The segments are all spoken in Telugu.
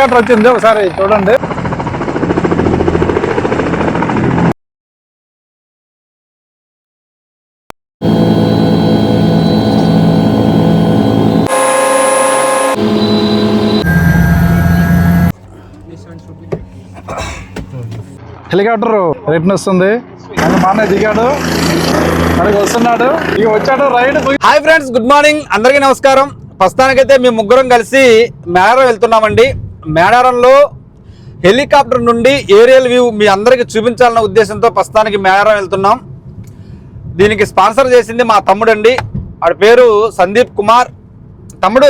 ఇండికేటర్ వచ్చింది ఒకసారి చూడండి. హెలికాప్టర్ రిటర్న్ వస్తుంది. అని దిగాడు. వస్తున్నాడు. ఇక వచ్చాడు ride. Hi friends good morning అందరికీ నమస్కారం. ప్రస్తుతానికైతే మేము ముగ్గురం కలిసి మేడారం వెళ్తున్నామండి. మేడారంలో హెలికాప్టర్ నుండి ఏరియల్ వ్యూ మీ అందరికీ చూపించాలన్న ఉద్దేశంతో ప్రస్తుతానికి మేడారం వెళ్తున్నాం. దీనికి స్పాన్సర్ చేసింది మా తమ్ముడు అండి వాడి పేరు సందీప్ కుమార్. తమ్ముడు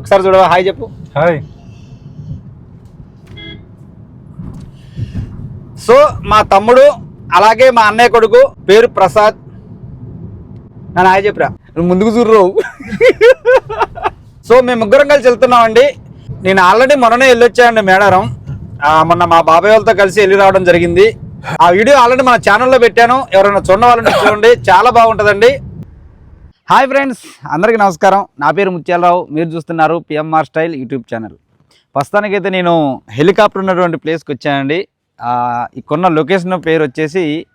ఒకసారి చూడవా? హాయ్ చెప్పు. హాయ్. సో మా తమ్ముడు అలాగే మా అన్నయ్య కొడుకు పేరు ప్రసాద్. నన్ను హాయ్ చెప్పురా. నువ్వు ముందుకు చూడరు సో మేము ముగ్గురం కలిసి వెళ్తున్నామండి. నేను ఆల్రెడీ మొన్ననే వెళ్ళొచ్చానండి మేడారం. మొన్న మా బాబాయ్ వాళ్ళతో కలిసి వెళ్ళి రావడం జరిగింది. ఆ వీడియో ఆల్రెడీ మన ఛానల్లో పెట్టాను. ఎవరైనా చూడ వాళ్ళని చూడండి. చాలా బాగుంటుందండి. హాయ్ ఫ్రెండ్స్ అందరికీ నమస్కారం. నా పేరు ముత్యాలరావు. మీరు చూస్తున్నారు పిఎంఆర్ స్టైల్ యూట్యూబ్ ఛానల్. ప్రస్తుతానికైతే నేను హెలికాప్టర్ ఉన్నటువంటి ప్లేస్కి వచ్చానండి. ఆ, లొకేషన్ పేరు వచ్చేసి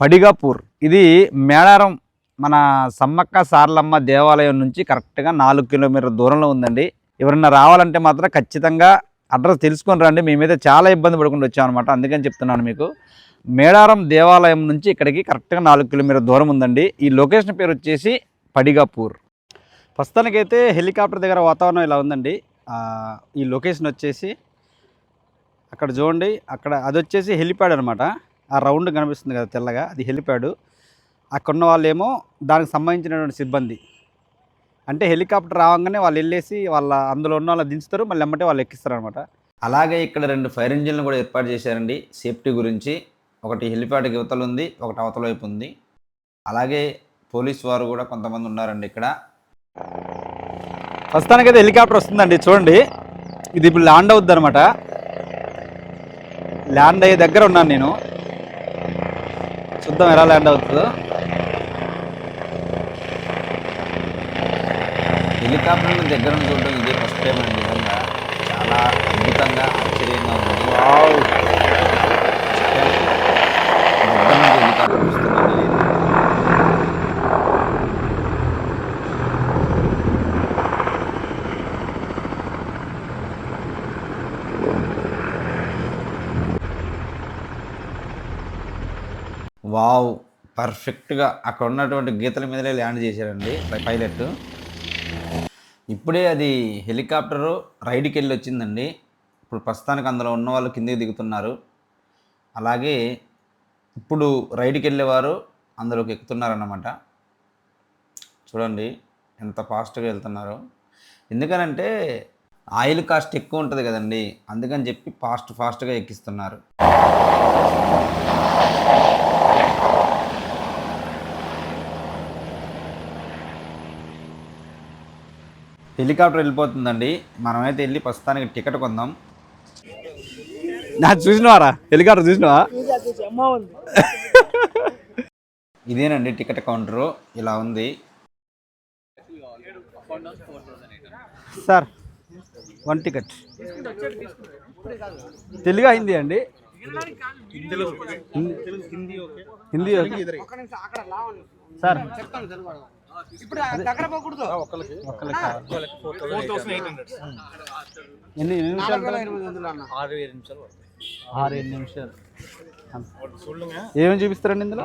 పడిగాపూర్. ఇది మేడారం మన సమ్మక్క సార్లమ్మ దేవాలయం నుంచి కరెక్ట్గా నాలుగు కిలోమీటర్ల దూరంలో ఉందండి. ఎవరన్నా రావాలంటే మాత్రం ఖచ్చితంగా అడ్రస్ తెలుసుకొని రండి. మేమైతే చాలా ఇబ్బంది పడుకుంటూ అనమాట అందుకని చెప్తున్నాను మీకు. మేడారం దేవాలయం నుంచి ఇక్కడికి కరెక్ట్గా నాలుగు కిలోమీటర్ల దూరం ఉందండి. ఈ లొకేషన్ పేరు వచ్చేసి పడిగాపూర్. ప్రస్తుతానికైతే హెలికాప్టర్ దగ్గర వాతావరణం ఇలా ఉందండి. ఈ లొకేషన్ వచ్చేసి అక్కడ చూడండి. అక్కడ అది వచ్చేసి హెలిప్యాడ్ అనమాట ఆ రౌండ్ కనిపిస్తుంది కదా తెల్లగా. అది హెలిప్యాడ్. అక్కడ ఉన్న వాళ్ళేమో దానికి సంబంధించినటువంటి సిబ్బంది. అంటే హెలికాప్టర్ రావంగానే వాళ్ళు వెళ్ళేసి వాళ్ళ అందులో ఉన్న వాళ్ళు దించుతారు మళ్ళీ ఎమ్మటే వాళ్ళు ఎక్కిస్తారు అనమాట అలాగే ఇక్కడ రెండు ఫైర్ ఇంజిన్లు కూడా ఏర్పాటు చేశారండి. సేఫ్టీ గురించి ఒకటి హెలిప్యాడ్కి యువతలు ఉంది ఒకటి అవతల వైపు ఉంది. అలాగే పోలీస్ వారు కూడా కొంతమంది ఉన్నారండి ఇక్కడ. ప్రస్తుతానికైతే హెలికాప్టర్ వస్తుందండి చూడండి. ఇది ఇప్పుడు ల్యాండ్ అవుద్ది అనమాట ల్యాండ్ అయ్యే దగ్గర ఉన్నాను నేను. చూద్దాం ఎలా ల్యాండ్ అవుతుందో. హెలికాప్టర్ దగ్గర నుంచి చూడడం ఇదే ఫస్ట్ టైం అండి. నిజంగా చాలా అద్భుతంగా ఆశ్చర్యంగా ఉంది. దగ్గర నుంచి. వావ్ పర్ఫెక్ట్గా అక్కడ ఉన్నటువంటి గీతల మీదనే ల్యాండ్ చేశారండి పైలట్. ఇప్పుడే అది హెలికాప్టరు రైడ్కి వెళ్ళి వచ్చిందండి ఇప్పుడు ప్రస్తుతానికి అందులో ఉన్న వాళ్ళు కిందికి దిగుతున్నారు. అలాగే ఇప్పుడు రైడ్కి వెళ్ళేవారు అందులోకి ఎక్కుతున్నారన్నమాట. చూడండి ఎంత ఫాస్ట్గా వెళ్తున్నారు. ఎందుకనంటే ఆయిల్ కాస్ట్ ఎక్కువ ఉంటుంది కదండి. అందుకని చెప్పి ఫాస్ట్ ఫాస్ట్గా ఎక్కిస్తున్నారు. హెలికాప్టర్ వెళ్ళిపోతుందండి. మనమైతే వెళ్ళి ప్రస్తుతానికి టికెట్ కొందాం. నా చూసినవారా? హెలికాప్టర్ చూసినవా? ఇదేనండి టికెట్ కౌంటరు. ఇలా ఉంది. Sir one ticket. Telugu Hindi అండి? హిందీ ఓకే. సార్. ఒక్కళ్ళకి. ఎన్ని ఎన్ని నిమిషాలు ఆరు ఏడు నిమిషాలు ఏమేమి చూపిస్తారండి ఇందులో?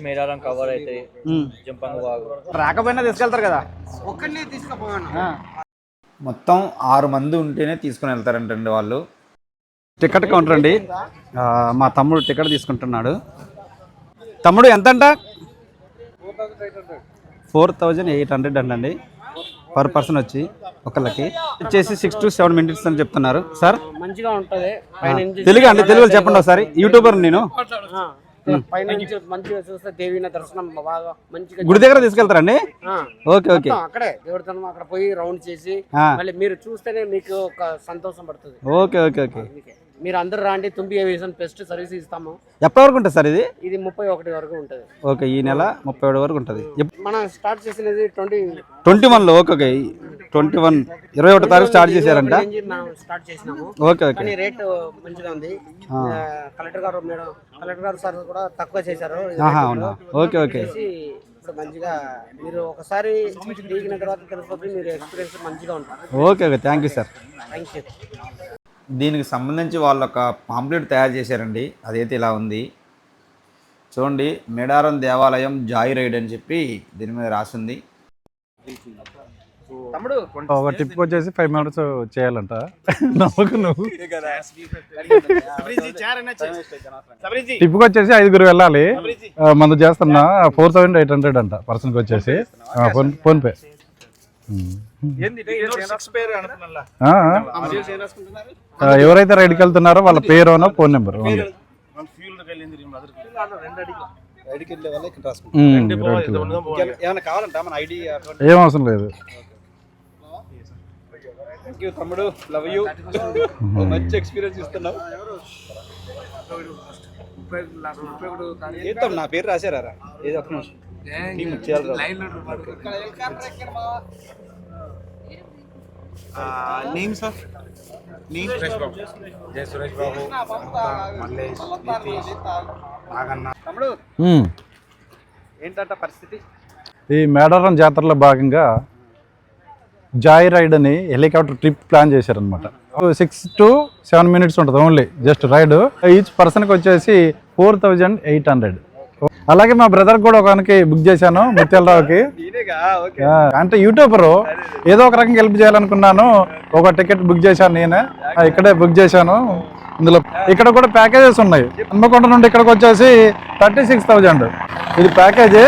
మేడారం కవర్ అయితే. జంపంగ్ రాకపోయినా తీసుకెళ్తారు కదా? ఆ. మొత్తం ఆరు మంది ఉంటేనే తీసుకుని వెళ్తారంటండి వాళ్ళు. టికెట్ కౌంటర్ అండి. మా తమ్ముడు టికెట్ తీసుకుంటున్నాడు. తమ్ముడు ఎంత అంట ఫోర్ థౌజండ్ ఎయిట్ హండ్రెడ్ అండి పర్ పర్సన్ వచ్చి ఒకళ్ళకి వచ్చేసి సిక్స్ టు సెవెన్ మినిట్స్ అని చెప్తున్నారు. సార్ మంచిగా ఉంటది. తెలుగు అండి తెలుగులో చెప్పండి ఒకసారి. యూట్యూబర్ నేను. మంచిగా గుడి దగ్గర తీసుకెళ్తారండి? Okay okay. అక్కడే దేవుడితనం అక్కడ పోయి రౌండ్ చేసి. మళ్ళీ మీరు చూస్తేనే మీకు ఒక సంతోషం పడుతుంది. Okay okay okay. మీరు అందరు రాండి తుంపి ఏవియేషన్ బెస్ట్ సర్వీస్ ఇస్తాము. ఎప్పటి వరకు ఉంటుంది సార్ ఇది? ఇది ముప్పై ఒకటి వరకు ఉంటుంది. ఓకే ఈ నెల ముప్పై ఏడు వరకు ఉంటుంది. మనం స్టార్ట్ చేసినది ట్వంటీ ట్వంటీ వన్లో ఓకే ఓకే ట్వంటీ వన్ ఇరవై ఒకటో తారీఖు స్టార్ట్ చేశారంట? మనం స్టార్ట్ చేసినాము. Okay okay. కానీ రేట్ మంచిగా ఉంది. ఆ, కలెక్టర్ గారు మేడం కలెక్టర్ గారు సార్ కూడా తక్కువ చేశారు. ఆహా అవునా. Okay okay. చేసి ఇప్పుడు మంచిగా మీరు ఒకసారి దిగిన తర్వాత తెలిసిపోతుంది మీరు ఎక్స్పీరియన్స్ మంచిగా ఉంటుంది okay okay. Thank you sir. Thank you. దీనికి సంబంధించి వాళ్ళు ఒక పాంప్లెట్ తయారు చేశారండి. అదైతే ఇలా ఉంది. చూడండి మేడారం దేవాలయం జాయ్ రైడ్ అని చెప్పి దీని మీద రాసింది. ఒక టిప్కి వచ్చేసి ఫైవ్ మినిట్స్ చేయాలంట. నమ్మకు నువ్వు. టిప్కి వచ్చేసి ఐదుగురు వెళ్ళాలి. మందు చేస్తున్నా. ఫోర్ థౌసండ్ ఎయిట్ హండ్రెడ్ అంట పర్సన్కి వచ్చేసి. Phone PhonePe um. ఆ, ఆ, ఎవరైతే రైడ్కి వెళ్తున్నారో వాళ్ళ పేరు ఫోన్ నెంబర్ ఏం అవసరం లేదు. థ్యాంక్ యూ తమ్ముడు. లవ్ యూ మంచి ఎక్స్పీరియన్స్ ఇస్తున్నావు. నా పేరు రాశారా? ఏదో ఒక్క నిమిషం. Name sir? నేమ్ తమ్ముడు ఉమ్. ఏంటంట పరిస్థితి? ఈ మేడారం జాతరలో భాగంగా జాయ్ రైడ్ అని హెలికాప్టర్ ట్రిప్ ప్లాన్ చేశారనమాట సిక్స్ టు సెవెన్ మినిట్స్ ఉంటుంది ఓన్లీ జస్ట్ రైడ్. ఈచ్ పర్సన్కి వచ్చేసి ఫోర్ థౌజండ్ ఎయిట్ హండ్రెడ్ అలాగే మా బ్రదర్ కూడా ఒకనికి బుక్ చేశాను ముత్యాలరావుకి. అంటే యూట్యూబర్ ఏదో ఒక రకంగా హెల్ప్ చేయాలనుకున్నాను. ఒక టికెట్ బుక్ చేశాను నేనే. ఇక్కడే బుక్ చేశాను. ఇందులో ఇక్కడ కూడా ప్యాకేజెస్ ఉన్నాయి. హన్మకొండ నుండి ఇక్కడికి వచ్చేసి థర్టీ సిక్స్ థౌజండ్. ఇది ప్యాకేజీ.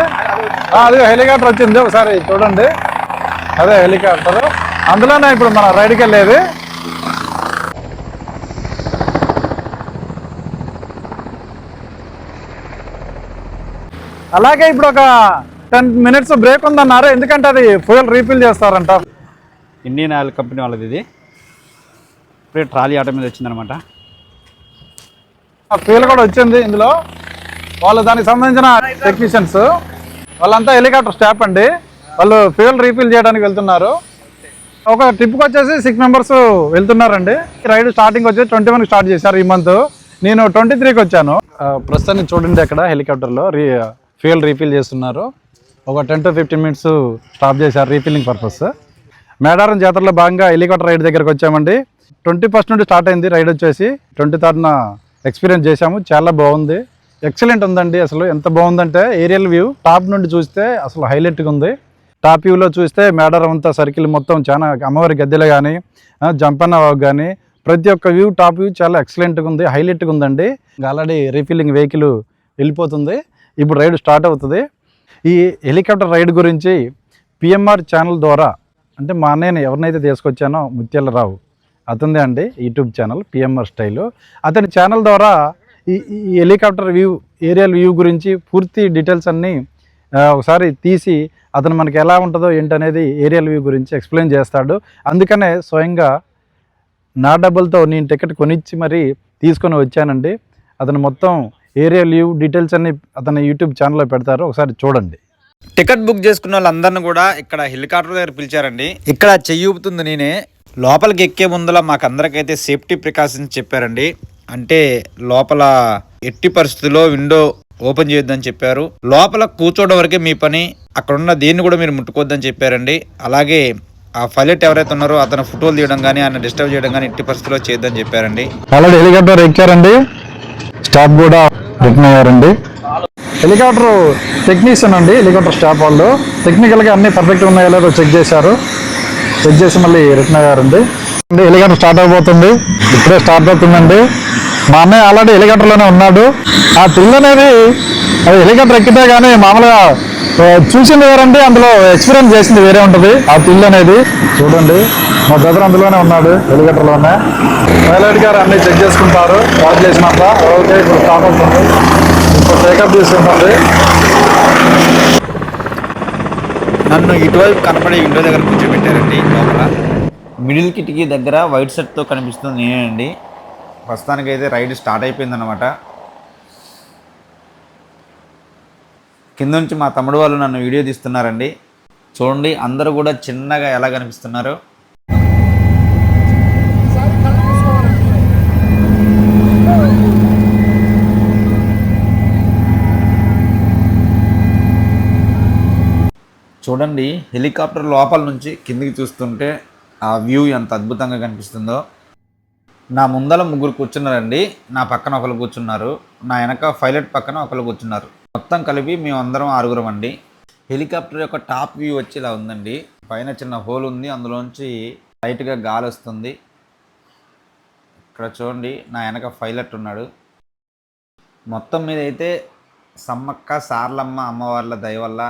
అది హెలికాప్టర్ వచ్చింది. ఒకసారి చూడండి. అదే హెలికాప్టర్. అందులోనే ఇప్పుడు మన రైడ్కి వెళ్ళేది. అలాగే ఇప్పుడు ఒక టెన్ మినిట్స్ బ్రేక్ ఉందన్నారు. ఎందుకంటే అది ఫ్యూయల్ రీఫిల్ చేస్తారంట. ఇండియన్ ఆయిల్ కంపెనీ వాళ్ళది ఇది. ఇప్పుడే ట్రాలీ ఆటో మీద వచ్చిందనమాట. ఆ ఫ్యూయల్ కూడా వచ్చింది ఇందులో. వాళ్ళు దానికి సంబంధించిన టెక్నీషియన్స్ వాళ్ళంతా హెలికాప్టర్ స్టాఫ్ అండి. వాళ్ళు ఫ్యూయల్ రీఫిల్ చేయడానికి వెళ్తున్నారు. ఒక ట్రిప్కి వచ్చేసి సిక్స్ మెంబర్స్ వెళ్తున్నారండి. రైడ్ స్టార్టింగ్ వచ్చేసి ట్వంటీ వన్కి స్టార్ట్ చేశారు ఈ మంత్ నేను ట్వంటీ త్రీకి వచ్చాను. ఆ, ప్రస్తుతానికి చూడండి అక్కడ హెలికాప్టర్లో రీ ఫ్యూయల్ రీఫిల్ చేస్తున్నారు. ఒక ten to fifteen minutes stop చేశారు రీఫిల్లింగ్ పర్పస్. మేడారం జాతరలో భాగంగా హెలికాప్టర్ రైడ్ దగ్గరకు వచ్చామండి. ట్వంటీ ఫస్ట్ నుండి స్టార్ట్ అయింది రైడ్ వచ్చేసి. ట్వంటీ థర్డ్న ఎక్స్పీరియన్స్ చేశాము. చాలా బాగుంది. ఎక్సలెంట్ ఉందండి అసలు. ఎంత బాగుందంటే ఏరియల్ వ్యూ టాప్ నుండి చూస్తే అసలు హైలైట్గా ఉంది. టాప్ వ్యూలో చూస్తే మేడారం అంతా సర్కిల్ మొత్తం చాలా అమ్మవారి గద్దెలు కానీ జంపన్న కానీ ప్రతి ఒక్క వ్యూ టాప్ వ్యూ చాలా ఎక్సలెంట్గా ఉంది. హైలైట్గా ఉందండి. ఆల్రెడీ రీఫిల్లింగ్ వెహికల్ వెళ్ళిపోతుంది. ఇప్పుడు రైడ్ స్టార్ట్ అవుతుంది. ఈ హెలికాప్టర్ రైడ్ గురించి పిఎంఆర్ ఛానల్ ద్వారా అంటే మా అన్నయ్యను ఎవరినైతే తీసుకొచ్చానో ముత్యాలరావు అతనిదే అండి యూట్యూబ్ ఛానల్ పిఎంఆర్ స్టైల్. అతని ఛానల్ ద్వారా ఈ ఈ హెలికాప్టర్ వ్యూ ఏరియల్ వ్యూ గురించి పూర్తి డీటెయిల్స్ అన్నీ ఒకసారి తీసి అతను మనకి ఎలా ఉంటుందో ఏంటనేది ఏరియల్ వ్యూ గురించి ఎక్స్ప్లెయిన్ చేస్తాడు. అందుకనే స్వయంగా నా డబ్బులతో నేను టికెట్ కొనిచ్చి మరీ తీసుకొని వచ్చానండి. అతను మొత్తం ఏరియా లీవ్ డీటెయిల్స్ అన్ని అతని యూట్యూబ్ ఛానల్లో పెడతారు. ఒకసారి చూడండి. టికెట్ బుక్ చేసుకున్న వాళ్ళందరిని కూడా ఇక్కడ హెలికాప్టర్ దగ్గర పిలిచారండి. ఇక్కడ చెయ్యి ఊపుతుంది నేనే. లోపలికి ఎక్కే ముందల మాకు అందరికైతే సేఫ్టీ ప్రికాషన్స్ చెప్పారండి. అంటే లోపల ఎట్టి పరిస్థితుల్లో విండో ఓపెన్ చేయొద్దని చెప్పారు. లోపల కూర్చోవడం వరకే మీ పని. అక్కడ ఉన్న దేన్ని కూడా మీరు ముట్టుకోవద్దని చెప్పారండి. అలాగే ఆ పైలట్ ఎవరైతే ఉన్నారో అతను ఫోటోలు తీయడం కానీ ఆయన డిస్టర్బ్ చేయడం కానీ ఎట్టి పరిస్థితుల్లో చేయొద్దని చెప్పారండి. ఆల్రెడీ హెలికాప్టర్ ఎక్కారండి. స్టాఫ్ కూడా రిటర్న్ అయ్యారండి. హెలికాప్టర్ టెక్నీషియన్ అండి హెలికాప్టర్ స్టాఫ్ వాళ్ళు. టెక్నికల్గా అన్ని పర్ఫెక్ట్గా ఉన్నాయో లేదో చెక్ చేశారు. చెక్ చేసి మళ్ళీ రిటర్న్ అయ్యారండి. హెలికాప్టర్ స్టార్ట్ అయిపోతుంది. ఇప్పుడే స్టార్ట్ అవుతుందండి. మా అన్నయ్య ఆల్రెడీ హెలికాప్టర్లోనే ఉన్నాడు. ఆ థ్రిల్ అనేది అది హెలికాప్టర్ ఎక్కితే కానీ మామూలుగా చూసింది వేరండి అందులో ఎక్స్పీరియన్స్ చేసింది వేరే ఉంటుంది. ఆ థ్రిల్ అనేది చూడండి మా బ్రదర్ అందులోనే ఉన్నాడు హెలికాప్టర్లోనే. పైలట్ గారు అన్ని చెక్ చేసుకుంటారు. కాల్ చేసినాక ఓకే ఇప్పుడు స్టాప్ అవుతుంది. ఇప్పుడు టేకప్ తీసుకుంటుంది. నన్ను ఇటువైపు కనపడే విండో దగ్గర కూర్చోబెట్టారండి లోపల. మిడిల్ కిటికీ దగ్గర వైట్ షర్ట్తో కనిపిస్తుంది నేనండి. ప్రస్తుతానికి అయితే రైడ్ స్టార్ట్ అయిపోయిందనమాట కింద నుంచి మా తమ్ముడు వాళ్ళు నన్ను వీడియో తీస్తున్నారండి. చూడండి అందరూ కూడా చిన్నగా ఎలా కనిపిస్తున్నారు. చూడండి హెలికాప్టర్ లోపల నుంచి కిందికి చూస్తుంటే ఆ వ్యూ ఎంత అద్భుతంగా కనిపిస్తుందో. నా ముందల ముగ్గురు కూర్చున్నారండి. నా పక్కన ఒకరు కూర్చున్నారు. నా వెనక పైలట్ పక్కన ఒకరు కూర్చున్నారు. మొత్తం కలిపి మేము అందరం ఆరుగురం అండి. హెలికాప్టర్ యొక్క టాప్ వ్యూ వచ్చి ఇలా ఉందండి. పైన చిన్న హోల్ ఉంది. అందులోంచి లైట్గా గాలి వస్తుంది. ఇక్కడ చూడండి నా వెనక పైలట్ ఉన్నాడు. మొత్తం మీద అయితే సమ్మక్క సార్లమ్మ అమ్మవార్ల దయ వల్ల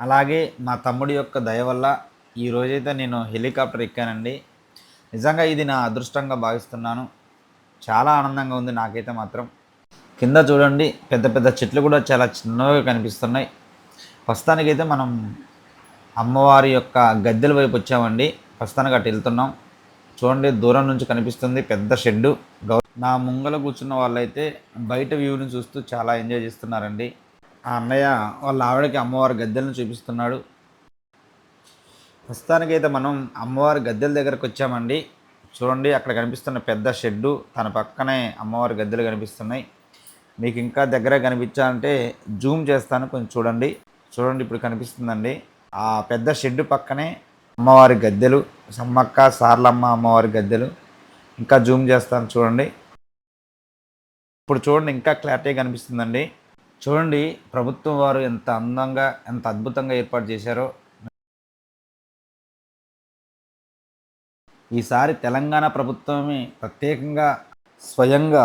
అలాగే మా తమ్ముడి యొక్క దయ వల్ల ఈ రోజైతే నేను హెలికాప్టర్ ఎక్కానండి. నిజంగా ఇది నా అదృష్టంగా భావిస్తున్నాను. చాలా ఆనందంగా ఉంది నాకైతే మాత్రం. కింద చూడండి పెద్ద పెద్ద చెట్లు కూడా చాలా చిన్నగా కనిపిస్తున్నాయి. ప్రస్తుతానికైతే మనం అమ్మవారి యొక్క గద్దెల వైపు వచ్చామండి. ప్రస్తుతానికి అటు వెళ్తున్నాం. చూడండి దూరం నుంచి కనిపిస్తుంది పెద్ద షెడ్డు. నా ముంగల కూర్చున్న వాళ్ళైతే బయట వ్యూని చూస్తూ చాలా ఎంజాయ్ చేస్తున్నారండి. ఆ అన్నయ్య వాళ్ళ ఆవిడకి అమ్మవారి గద్దెలను చూపిస్తున్నాడు. ప్రస్తుతానికైతే మనం అమ్మవారి గద్దెల దగ్గరకు వచ్చామండి. చూడండి అక్కడ కనిపిస్తున్న పెద్ద షెడ్డు. తన పక్కనే అమ్మవారి గద్దెలు కనిపిస్తున్నాయి. మీకు ఇంకా దగ్గర కనిపించాలంటే జూమ్ చేస్తాను కొంచెం చూడండి. చూడండి ఇప్పుడు కనిపిస్తుందండి. ఆ పెద్ద షెడ్డు పక్కనే అమ్మవారి గద్దెలు. సమ్మక్క సార్లమ్మ అమ్మవారి గద్దెలు. ఇంకా జూమ్ చేస్తాను చూడండి. ఇప్పుడు చూడండి ఇంకా క్లారిటీ కనిపిస్తుందండి. చూడండి ప్రభుత్వం వారు ఎంత అందంగా ఎంత అద్భుతంగా ఏర్పాటు చేశారో. ఈసారి తెలంగాణ ప్రభుత్వమే ప్రత్యేకంగా స్వయంగా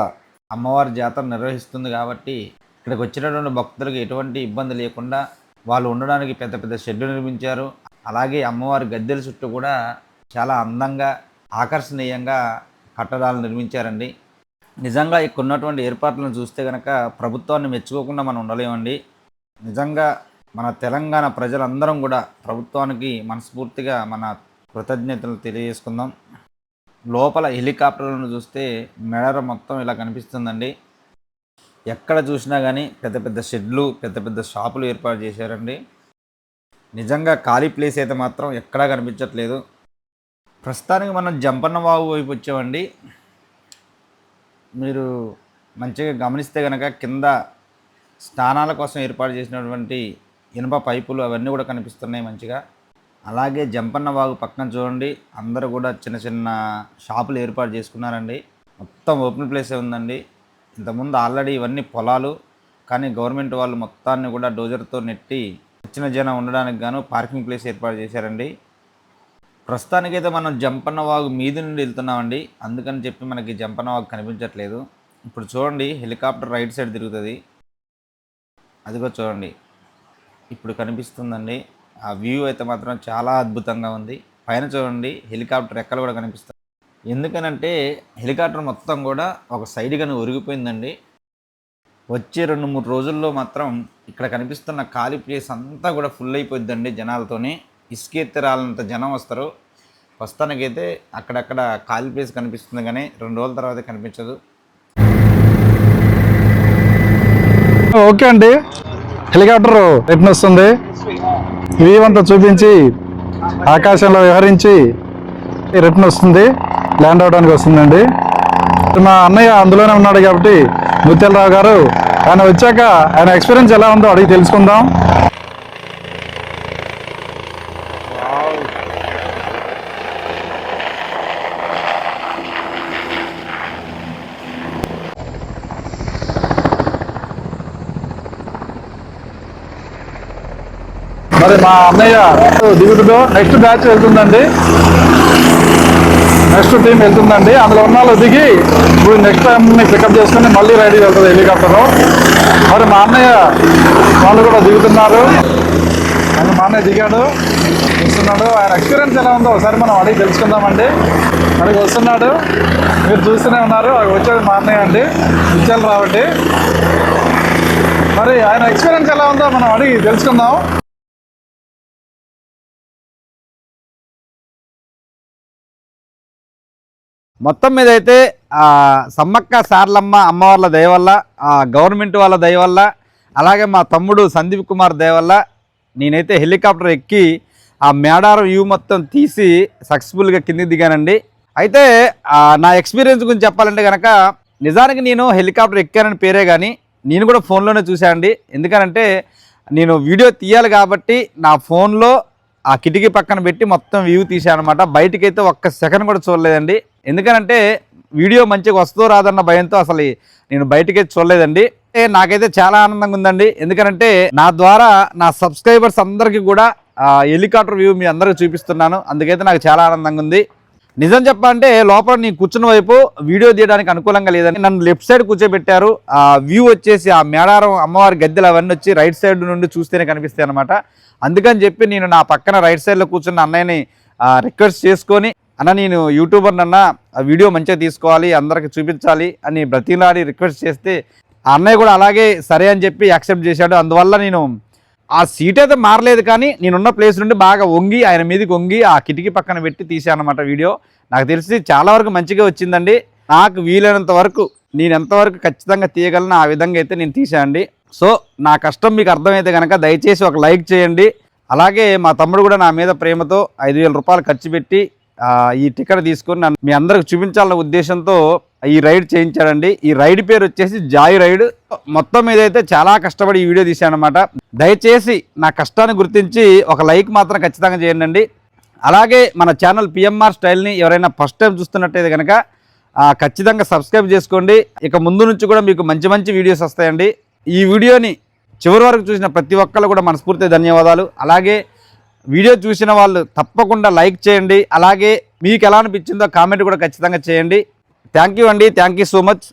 అమ్మవారి జాతర నిర్వహిస్తుంది కాబట్టి ఇక్కడికి వచ్చినటువంటి భక్తులకు ఎటువంటి ఇబ్బంది లేకుండా వాళ్ళు ఉండడానికి పెద్ద పెద్ద షెడ్లు నిర్మించారు. అలాగే అమ్మవారి గద్దెల చుట్టూ కూడా చాలా అందంగా ఆకర్షణీయంగా కట్టడాలు నిర్మించారండి. నిజంగా ఇక్కడ ఉన్నటువంటి ఏర్పాట్లను చూస్తే కనుక ప్రభుత్వాన్ని మెచ్చుకోకుండా మనం ఉండలేమండి. నిజంగా మన తెలంగాణ ప్రజలందరం కూడా ప్రభుత్వానికి మనస్ఫూర్తిగా మన కృతజ్ఞతలు తెలియజేసుకుందాం. లోపల హెలికాప్టర్లను చూస్తే మెడర మొత్తం ఇలా కనిపిస్తుందండి. ఎక్కడ చూసినా కానీ పెద్ద పెద్ద షెడ్లు పెద్ద పెద్ద షాపులు ఏర్పాటు చేశారండి. నిజంగా ఖాళీ ప్లేస్ అయితే మాత్రం ఎక్కడా కనిపించట్లేదు. ప్రస్తుతానికి మనం జంపన్న వాగు వైపు వచ్చామండి. మీరు మంచిగా గమనిస్తే కనుక కింద స్నానాల కోసం ఏర్పాటు చేసినటువంటి ఇనుప పైపులు అవన్నీ కూడా కనిపిస్తున్నాయి మంచిగా. అలాగే జంపన్న వాగు పక్కన చూడండి. అందరూ కూడా చిన్న చిన్న షాపులు ఏర్పాటు చేసుకున్నారండి. మొత్తం ఓపెన్ ప్లేసే ఉందండి. ఇంతకుముందు ఆల్రెడీ ఇవన్నీ పొలాలు కానీ గవర్నమెంట్ వాళ్ళు మొత్తాన్ని కూడా డోజర్తో నెట్టి వచ్చిన జనం ఉండడానికి గాను పార్కింగ్ ప్లేస్ ఏర్పాటు చేశారండి. ప్రస్తుతానికైతే మనం జంపన్న వాగు మీది నుండి వెళ్తున్నామండి. అందుకని చెప్పి మనకి జంపన్న వాగు కనిపించట్లేదు. ఇప్పుడు చూడండి హెలికాప్టర్ రైట్ సైడ్ తిరుగుతుంది. అదిగో చూడండి. ఇప్పుడు కనిపిస్తుందండి. ఆ వ్యూ అయితే మాత్రం చాలా అద్భుతంగా ఉంది. పైన చూడండి హెలికాప్టర్ రెక్కలు కూడా కనిపిస్తాయి ఎందుకనంటే హెలికాప్టర్ మొత్తం కూడా ఒక సైడ్గానే ఒరిగిపోయిందండి. వచ్చే రెండు మూడు రోజుల్లో మాత్రం ఇక్కడ కనిపిస్తున్న ఖాళీ ప్లేస్ అంతా కూడా ఫుల్ అయిపోద్దండి జనాలతోని. ఇసుకెత్తి రాలంత జనం వస్తారు. ప్రస్తుతానికైతే అక్కడక్కడ ఖాళీ ప్లేస్ కనిపిస్తుంది కానీ రెండు రోజుల తర్వాత కనిపించదు. ఓకే అండి. హెలికాప్టర్ ఎట్నొస్తుంది వీవంతా చూపించి ఆకాశంలో విహరించి రిటర్న్ వస్తుంది. ల్యాండ్ అవడానికి వస్తుందండి. మా అన్నయ్య అందులోనే ఉన్నాడు కాబట్టి ముత్యాలరావు గారు ఆయన వచ్చాక ఆయన ఎక్స్పీరియన్స్ ఎలా ఉందో అడిగి తెలుసుకుందాం. మరి మా అన్నయ్య దిగుతుతో నెక్స్ట్ బ్యాచ్ వెళ్తుందండి. నెక్స్ట్ టీం వెళ్తుందండి. అందులో ఉన్న వాళ్ళు దిగి ఇప్పుడు నెక్స్ట్ టైం పికప్ చేసుకుని మళ్ళీ రైడ్కి వెళ్తుంది హెలికాప్టర్లో మరి మా అన్నయ్య వాళ్ళు కూడా దిగుతున్నారు. మళ్ళీ మా అన్నయ్య దిగాడు. వస్తున్నాడు. ఆయన ఎక్స్పీరియన్స్ ఎలా ఉందో ఒకసారి మనం అడిగి తెలుసుకుందామండి. అడిగి వస్తున్నాడు. మీరు చూస్తూనే ఉన్నారు. అక్కడ వచ్చేది మా అన్నయ్య అండి. ఇచ్చాలు రావండి మరి ఆయన ఎక్స్పీరియన్స్ ఎలా ఉందో మనం అడిగి తెలుసుకుందాం. మొత్తం మీద అయితే సమ్మక్క సార్లమ్మ అమ్మవార్ల దయ వల్ల గవర్నమెంట్ వాళ్ళ దయ వల్ల అలాగే మా తమ్ముడు సందీప్ కుమార్ దయ వల్ల నేనైతే హెలికాప్టర్ ఎక్కి ఆ మేడారం వ్యూ మొత్తం తీసి సక్సెస్ఫుల్గా కిందికి దిగానండి. అయితే నా ఎక్స్పీరియన్స్ గురించి చెప్పాలంటే కనుక నిజానికి నేను హెలికాప్టర్ ఎక్కానని పేరే కానీ నేను కూడా ఫోన్లోనే చూశానండి ఎందుకనంటే నేను వీడియో తీయాలి కాబట్టి నా ఫోన్లో ఆ కిటికీ పక్కన పెట్టి మొత్తం వ్యూ తీసాను అనమాట బయటికైతే ఒక్క సెకండ్ కూడా చూడలేదండి. ఎందుకనంటే వీడియో మంచిగా వస్తుందో రాదన్న భయంతో అసలు నేను బయటకే చూడలేదండి. నాకైతే చాలా ఆనందంగా ఉందండి. ఎందుకనంటే నా ద్వారా నా సబ్స్క్రైబర్స్ అందరికీ కూడా హెలికాప్టర్ వ్యూ మీ అందరికీ చూపిస్తున్నాను. అందుకైతే నాకు చాలా ఆనందంగా ఉంది. నిజం చెప్పాలంటే లోపల నేను కూర్చున్న వైపు వీడియో తీయడానికి అనుకూలంగా లేదని నన్ను లెఫ్ట్ సైడ్ కూర్చోబెట్టారు. ఆ వ్యూ వచ్చేసి ఆ మేడారం అమ్మవారి గద్దెలు అవన్నీ వచ్చి రైట్ సైడ్ నుండి చూస్తేనే కనిపిస్తాయి అనమాట అందుకని చెప్పి నేను నా పక్కన రైట్ సైడ్లో కూర్చున్న అన్నయ్యని రిక్వెస్ట్ చేసుకొని అన్న నేను యూట్యూబర్నన్నా ఆ వీడియో మంచిగా తీసుకోవాలి అందరికి చూపించాలి అని బ్రతిలాడి రిక్వెస్ట్ చేస్తే ఆ అన్నయ్య కూడా అలాగే సరే అని చెప్పి యాక్సెప్ట్ చేశాడు. అందువల్ల నేను ఆ సీట్ అయితే మారలేదు కానీ నేనున్న ప్లేస్ నుండి బాగా వంగి ఆయన మీదకి వంగి ఆ కిటికీ పక్కన పెట్టి తీసాను అనమాట వీడియో. నాకు తెలిసి చాలా వరకు మంచిగా వచ్చిందండి. నాకు వీలైనంత వరకు నేను ఎంతవరకు ఖచ్చితంగా తీయగలను ఆ విధంగా అయితే నేను తీసానండి సో నా కష్టం మీకు అర్థమైతే కనుక దయచేసి ఒక లైక్ చేయండి. అలాగే మా తమ్ముడు కూడా నా మీద ప్రేమతో ఐదు వేల రూపాయలు ఖర్చు పెట్టి ఈ టికెట్ తీసుకొని నన్ను మీ అందరికి చూపించాలన్న ఉద్దేశంతో ఈ రైడ్ చేయించాడండి. ఈ రైడ్ పేరు వచ్చేసి జాయ్ రైడ్. మొత్తం మీద అయితే చాలా కష్టపడి ఈ వీడియో తీశానమాట దయచేసి నా కష్టాన్ని గుర్తించి ఒక లైక్ మాత్రం ఖచ్చితంగా చేయండి. అలాగే మన ఛానల్ పిఎంఆర్ స్టైల్ని ఎవరైనా ఫస్ట్ టైం చూస్తున్నట్టయితే కనుక ఖచ్చితంగా సబ్స్క్రైబ్ చేసుకోండి. ఇక ముందు నుంచి కూడా మీకు మంచి మంచి వీడియోస్ వస్తాయండి. ఈ వీడియోని చివరి వరకు చూసిన ప్రతి ఒక్కరు కూడా మనస్ఫూర్తి ధన్యవాదాలు. అలాగే వీడియో చూసిన వాళ్ళు తప్పకుండా లైక్ చేయండి. అలాగే మీకు ఎలా అనిపించిందో కామెంట్ కూడా ఖచ్చితంగా చేయండి. థ్యాంక్ యూ అండి. Thank you so much